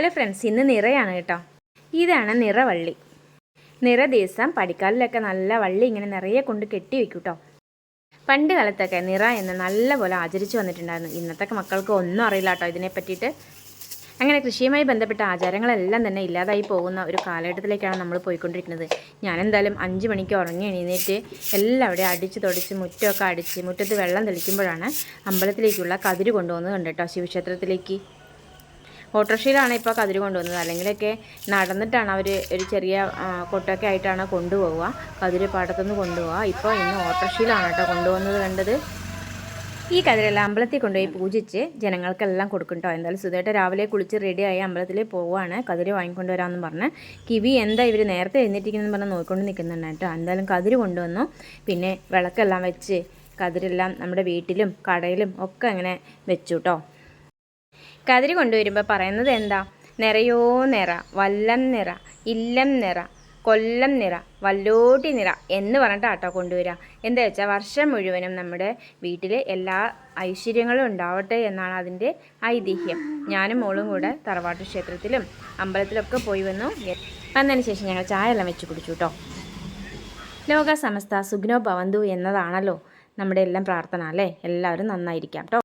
Hello friends ഇന്ന് നിറയാണ് കേട്ടോ. ഇതാണ് നിറവള്ളി. നിറ ദിവസം പടിക്കാലിലൊക്കെ നല്ല വള്ളി ഇങ്ങനെ നിറയെ കൊണ്ട് കെട്ടി വെക്കും കേട്ടോ പണ്ട് കാലത്തൊക്കെ നിറ എന്ന് നല്ല പോലെ ആചരിച്ചു വന്നിട്ടുണ്ടായിരുന്നു. ഇന്നത്തെ മക്കൾക്ക് ഒന്നും അറിയില്ല കേട്ടോ ഇതിനെ പറ്റിയിട്ട്. അങ്ങനെ കൃഷിയുമായി ബന്ധപ്പെട്ട ആചാരങ്ങളെല്ലാം തന്നെ ഇല്ലാതായി പോകുന്ന ഒരു കാലഘട്ടത്തിലേക്കാണ് നമ്മൾ പോയിക്കൊണ്ടിരിക്കുന്നത്. ഞാൻ എന്തായാലും അഞ്ച് മണിക്ക് ഉറങ്ങി എല്ലാം എല്ലാവിടെയും അടിച്ച് തുടച്ച് മുറ്റമൊക്കെ അടിച്ച് മുറ്റത്ത് വെള്ളം തെളിക്കുമ്പോഴാണ് അമ്പലത്തിലേക്കുള്ള കതിര് കൊണ്ടുവന്നത് കണ്ടിട്ടോ ശിവക്ഷേത്രത്തിലേക്ക്. ഓട്ടോറിക്ഷയിലാണ് ഇപ്പോൾ കതിര് കൊണ്ടുവന്നത്. അല്ലെങ്കിലൊക്കെ നടന്നിട്ടാണ് അവർ ഒരു ചെറിയ കൊട്ടൊക്കെ ആയിട്ടാണ് കൊണ്ടുപോവുക. കതിര് പാടത്തുനിന്ന് കൊണ്ടുപോവുക. ഇപ്പോൾ ഇന്ന് ഓട്ടോറിക്ഷയിലാണ് കേട്ടോ കൊണ്ടുവന്നത് കണ്ടത്. ഈ കതിരെല്ലാം അമ്പലത്തിൽ കൊണ്ടുപോയി പൂജിച്ച് ജനങ്ങൾക്കെല്ലാം കൊടുക്കും കേട്ടോ. എന്തായാലും സുധേട്ട രാവിലെ കുളിച്ച് റെഡിയായി അമ്പലത്തിൽ പോവുകയാണ്. കതിര് വാങ്ങിക്കൊണ്ട് വരാമെന്ന് പറഞ്ഞ്. കിവി എന്താ ഇവർ നേരത്തെ എഴുന്നേറ്റിരിക്കുന്നതെന്ന് പറഞ്ഞ് നോക്കിക്കൊണ്ട് നിൽക്കുന്നുണ്ട് കേട്ടോ. എന്തായാലും കതിര് കൊണ്ടുവന്നു. പിന്നെ വിളക്കെല്ലാം വെച്ച് കതിരെല്ലാം നമ്മുടെ വീട്ടിലും കടയിലും ഒക്കെ അങ്ങനെ വെച്ചു കേട്ടോ. കതിര് കൊണ്ടുവരുമ്പോൾ പറയുന്നത് എന്താ? നിറയോ നിറ വല്ലം നിറ ഇല്ലം നിറ കൊല്ലം നിറ വല്ലോട്ടി നിറ എന്ന് പറഞ്ഞിട്ട് ആട്ടോ കൊണ്ടുവരിക എന്താ വെച്ചാൽ വർഷം മുഴുവനും നമ്മുടെ വീട്ടിൽ എല്ലാ ഐശ്വര്യങ്ങളും ഉണ്ടാവട്ടെ എന്നാണ് അതിന്റെ ഐതിഹ്യം. ഞാനും മോളും കൂടെ തറവാട്ട് ക്ഷേത്രത്തിലും അമ്പലത്തിലൊക്കെ പോയി വന്നു. വന്നതിന് ശേഷം ഞങ്ങൾ ചായ എല്ലാം വെച്ച് കുടിച്ചു കേട്ടോ ലോക സമസ്ത സുഗ്നോ ഭവന്തു എന്നതാണല്ലോ നമ്മുടെ എല്ലാം പ്രാർത്ഥന അല്ലേ? എല്ലാവരും നന്നായിരിക്കാം കേട്ടോ